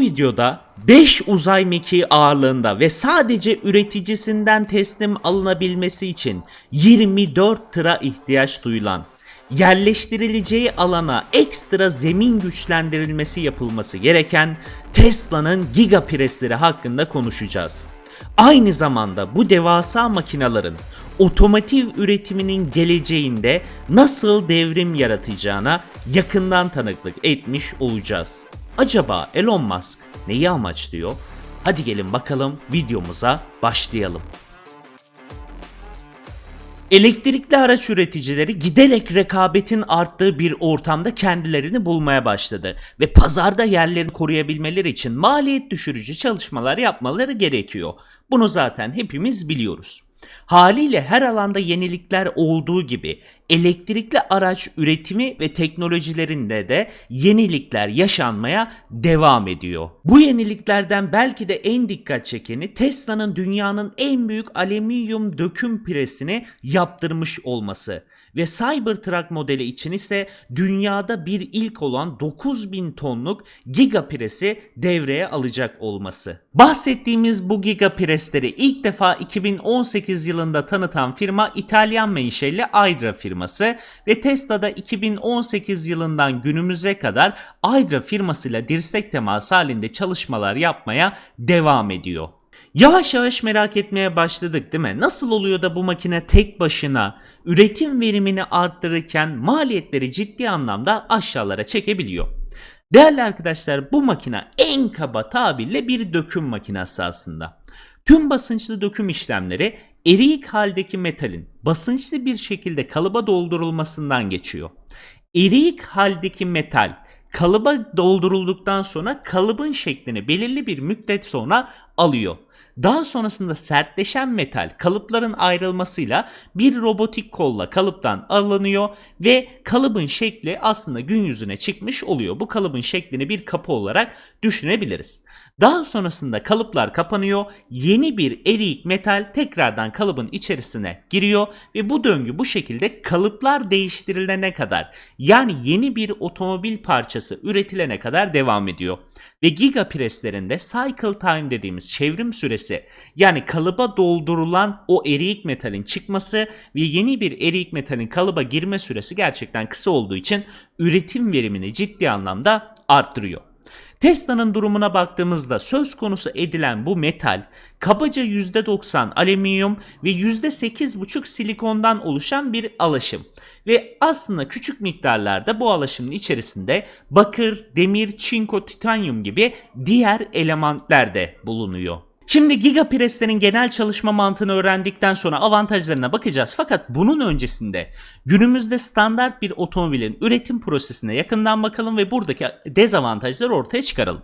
Bu videoda 5 uzay mekiği ağırlığında ve sadece üreticisinden teslim alınabilmesi için 24 tıra ihtiyaç duyulan, yerleştirileceği alana ekstra zemin güçlendirilmesi yapılması gereken Tesla'nın giga presleri hakkında konuşacağız. Aynı zamanda bu devasa makinaların otomotiv üretiminin geleceğinde nasıl devrim yaratacağına yakından tanıklık etmiş olacağız. Acaba Elon Musk neyi amaçlıyor? Hadi gelin bakalım videomuza başlayalım. Elektrikli araç üreticileri giderek rekabetin arttığı bir ortamda kendilerini bulmaya başladı ve pazarda yerlerini koruyabilmeleri için maliyet düşürücü çalışmalar yapmaları gerekiyor. Bunu zaten hepimiz biliyoruz. Haliyle her alanda yenilikler olduğu gibi elektrikli araç üretimi ve teknolojilerinde de yenilikler yaşanmaya devam ediyor. Bu yeniliklerden belki de en dikkat çekeni Tesla'nın dünyanın en büyük alüminyum döküm presini yaptırmış olması ve Cybertruck modeli için ise dünyada bir ilk olan 9000 tonluk giga presi devreye alacak olması. Bahsettiğimiz bu giga presleri ilk defa 2018 yılında tanıtan firma İtalyan menşeli Aydra firması ve Tesla'da 2018 yılından günümüze kadar Aydra firmasıyla dirsek temas halinde çalışmalar yapmaya devam ediyor. Yavaş yavaş merak etmeye başladık değil mi? Nasıl oluyor da bu makine tek başına üretim verimini arttırırken maliyetleri ciddi anlamda aşağılara çekebiliyor? Değerli arkadaşlar bu makine en kaba tabirle bir döküm makinesi aslında. Tüm basınçlı döküm işlemleri eriyik haldeki metalin basınçlı bir şekilde kalıba doldurulmasından geçiyor. Eriyik haldeki metal kalıba doldurulduktan sonra kalıbın şeklini belirli bir müddet sonra alıyor. Daha sonrasında sertleşen metal kalıpların ayrılmasıyla bir robotik kolla kalıptan alınıyor ve kalıbın şekli aslında gün yüzüne çıkmış oluyor. Bu kalıbın şeklini bir kapı olarak düşünebiliriz. Daha sonrasında kalıplar kapanıyor, yeni bir eriyik metal tekrardan kalıbın içerisine giriyor ve bu döngü bu şekilde kalıplar değiştirilene kadar yani yeni bir otomobil parçası üretilene kadar devam ediyor. Ve giga preslerinde cycle time dediğimiz çevrim süresi yani kalıba doldurulan o eriyik metalin çıkması ve yeni bir eriyik metalin kalıba girme süresi gerçekten kısa olduğu için üretim verimini ciddi anlamda arttırıyor. Tesla'nın durumuna baktığımızda söz konusu edilen bu metal kabaca %90 alüminyum ve %8,5 silikondan oluşan bir alaşım. Ve aslında küçük miktarlarda bu alaşımın içerisinde bakır, demir, çinko, titanyum gibi diğer elementler de bulunuyor. Şimdi gigapreslerin genel çalışma mantığını öğrendikten sonra avantajlarına bakacağız. Fakat bunun öncesinde günümüzde standart bir otomobilin üretim prosesine yakından bakalım ve buradaki dezavantajları ortaya çıkaralım.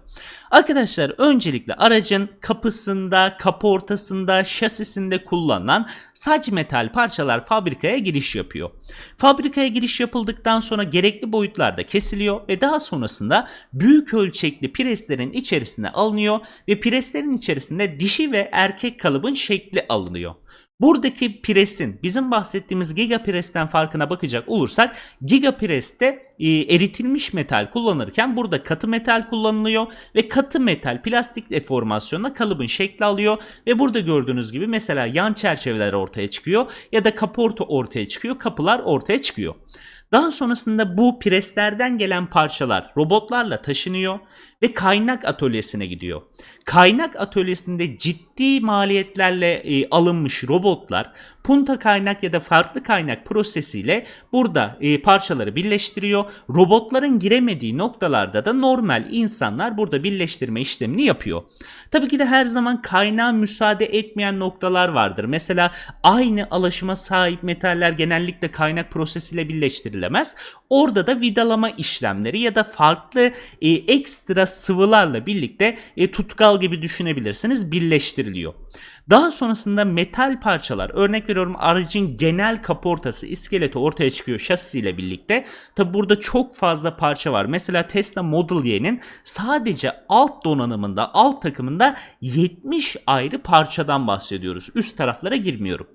Arkadaşlar öncelikle aracın kapısında, kapı ortasında, şasisinde kullanılan sac metal parçalar fabrikaya giriş yapıyor. Fabrikaya giriş yapıldıktan sonra gerekli boyutlarda kesiliyor ve daha sonrasında büyük ölçekli preslerin içerisine alınıyor ve preslerin içerisinde dişi ve erkek kalıbın şekli alınıyor. Buradaki presin bizim bahsettiğimiz gigapresten farkına bakacak olursak gigapreste e, eritilmiş metal kullanırken burada katı metal kullanılıyor ve katı metal plastik deformasyonla kalıbın şekli alıyor ve burada gördüğünüz gibi mesela yan çerçeveler ortaya çıkıyor ya da kaporta ortaya çıkıyor kapılar ortaya çıkıyor. Daha sonrasında bu preslerden gelen parçalar robotlarla taşınıyor ve kaynak atölyesine gidiyor. Kaynak atölyesinde ciddi maliyetlerle e, alınmış robotlar punta kaynak ya da farklı kaynak prosesiyle burada e, parçaları birleştiriyor. Robotların giremediği noktalarda da normal insanlar burada birleştirme işlemini yapıyor. Tabii ki de her zaman kaynağa müsaade etmeyen noktalar vardır. Mesela aynı alaşıma sahip metaller genellikle kaynak prosesiyle birleştirilemez. Orada da vidalama işlemleri ya da farklı e, ekstra sıvılarla birlikte e, tutkal gibi düşünebilirsiniz birleştiriliyor. Daha sonrasında metal parçalar, örnek veriyorum aracın genel kaportası, iskeleti ortaya çıkıyor şasisiyle birlikte. Tabi burada çok fazla parça var. Mesela Tesla Model Y'nin sadece alt donanımında, alt takımında 70 ayrı parçadan bahsediyoruz. Üst taraflara girmiyorum.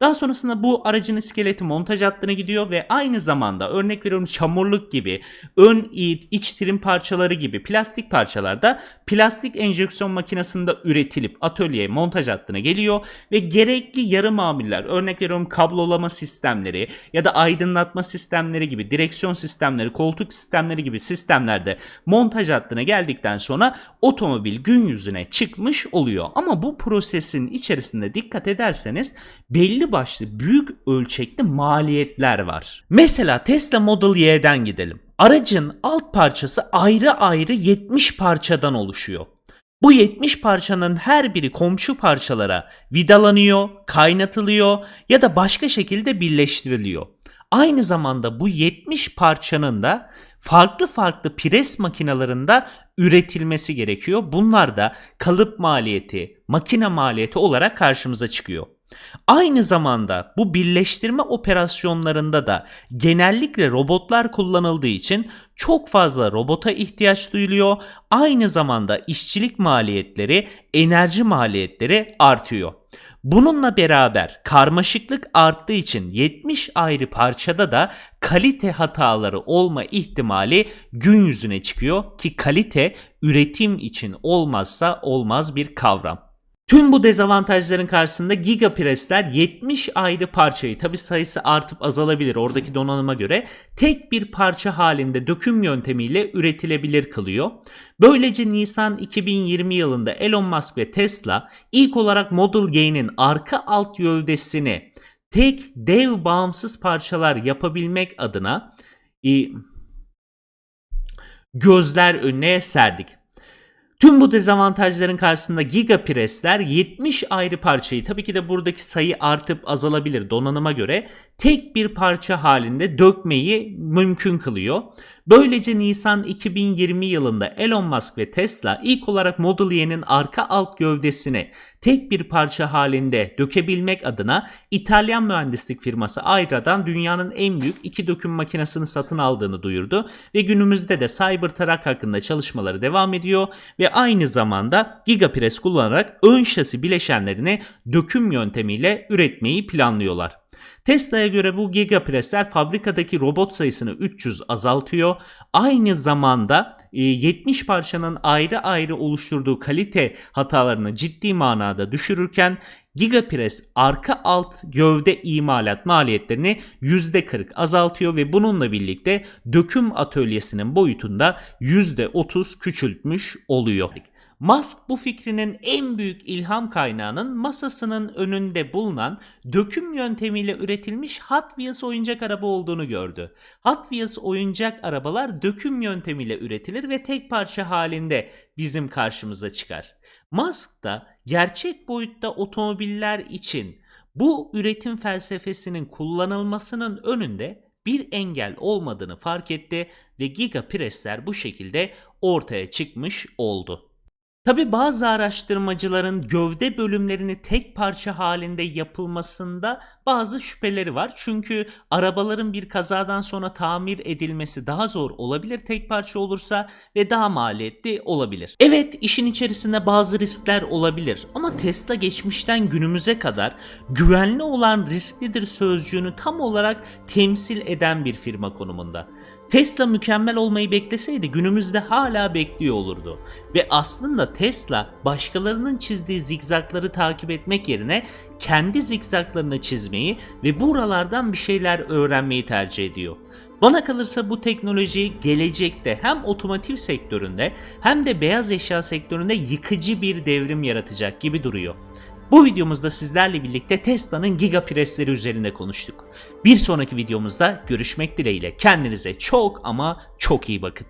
Daha sonrasında bu aracın iskeleti montaj hattına gidiyor ve aynı zamanda örnek veriyorum çamurluk gibi, ön iç, iç trim parçaları gibi plastik parçalarda plastik enjeksiyon makinesinde üretilip atölyeye montaj hattına geliyor ve gerekli yarı mamuller örnek veriyorum kablolama sistemleri ya da aydınlatma sistemleri gibi direksiyon sistemleri, koltuk sistemleri gibi sistemlerde montaj hattına geldikten sonra otomobil gün yüzüne çıkmış oluyor. Ama bu prosesin içerisinde dikkat ederseniz belli başlı büyük ölçekli maliyetler var. Mesela Tesla Model Y'den gidelim. Aracın alt parçası ayrı ayrı 70 parçadan oluşuyor. Bu 70 parçanın her biri komşu parçalara vidalanıyor, kaynatılıyor ya da başka şekilde birleştiriliyor. Aynı zamanda bu 70 parçanın da farklı farklı pres makinalarında üretilmesi gerekiyor. Bunlar da kalıp maliyeti, makine maliyeti olarak karşımıza çıkıyor. Aynı zamanda bu birleştirme operasyonlarında da genellikle robotlar kullanıldığı için çok fazla robota ihtiyaç duyuluyor. Aynı zamanda işçilik maliyetleri, enerji maliyetleri artıyor. Bununla beraber karmaşıklık arttığı için 70 ayrı parçada da kalite hataları olma ihtimali gün yüzüne çıkıyor ki kalite üretim için olmazsa olmaz bir kavram. Tüm bu dezavantajların karşısında gigapresler 70 ayrı parçayı tabi sayısı artıp azalabilir oradaki donanıma göre tek bir parça halinde döküm yöntemiyle üretilebilir kılıyor. Böylece Nisan 2020 yılında Elon Musk ve Tesla ilk olarak Model Y'nin arka alt gövdesini tek dev bağımsız parçalar yapabilmek adına gözler önüne serdik. Tüm bu dezavantajların karşısında gigapresler 70 ayrı parçayı tabii ki de buradaki sayı artıp azalabilir donanıma göre tek bir parça halinde dökmeyi mümkün kılıyor. Böylece Nisan 2020 yılında Elon Musk ve Tesla ilk olarak Model Y'nin arka alt gövdesini tek bir parça halinde dökebilmek adına İtalyan mühendislik firması Ayra'dan dünyanın en büyük iki döküm makinesini satın aldığını duyurdu ve günümüzde de Cybertruck hakkında çalışmaları devam ediyor ve aynı zamanda Gigapress kullanarak ön şasi bileşenlerini döküm yöntemiyle üretmeyi planlıyorlar. Tesla'ya göre bu gigapresler fabrikadaki robot sayısını 300 azaltıyor. Aynı zamanda 70 e, parçanın ayrı ayrı oluşturduğu kalite hatalarını ciddi manada düşürürken Gigapress arka alt gövde imalat maliyetlerini %40 azaltıyor ve bununla birlikte döküm atölyesinin boyutunda %30 küçültmüş oluyor. Musk bu fikrinin en büyük ilham kaynağının masasının önünde bulunan döküm yöntemiyle üretilmiş Hot Wheels oyuncak araba olduğunu gördü. Hot Wheels oyuncak arabalar döküm yöntemiyle üretilir ve tek parça halinde bizim karşımıza çıkar. Musk da gerçek boyutta otomobiller için bu üretim felsefesinin kullanılmasının önünde bir engel olmadığını fark etti ve gigapresler bu şekilde ortaya çıkmış oldu. Tabi bazı araştırmacıların gövde bölümlerini tek parça halinde yapılmasında bazı şüpheleri var. Çünkü arabaların bir kazadan sonra tamir edilmesi daha zor olabilir tek parça olursa ve daha maliyetli olabilir. Evet işin içerisinde bazı riskler olabilir ama Tesla geçmişten günümüze kadar güvenli olan risklidir sözcüğünü tam olarak temsil eden bir firma konumunda. Tesla mükemmel olmayı bekleseydi günümüzde hala bekliyor olurdu. Ve aslında Tesla başkalarının çizdiği zigzagları takip etmek yerine kendi zigzaglarını çizmeyi ve buralardan bir şeyler öğrenmeyi tercih ediyor. Bana kalırsa bu teknoloji gelecekte hem otomotiv sektöründe hem de beyaz eşya sektöründe yıkıcı bir devrim yaratacak gibi duruyor. Bu videomuzda sizlerle birlikte Tesla'nın gigapresleri üzerinde konuştuk. Bir sonraki videomuzda görüşmek dileğiyle. Kendinize çok ama çok iyi bakın.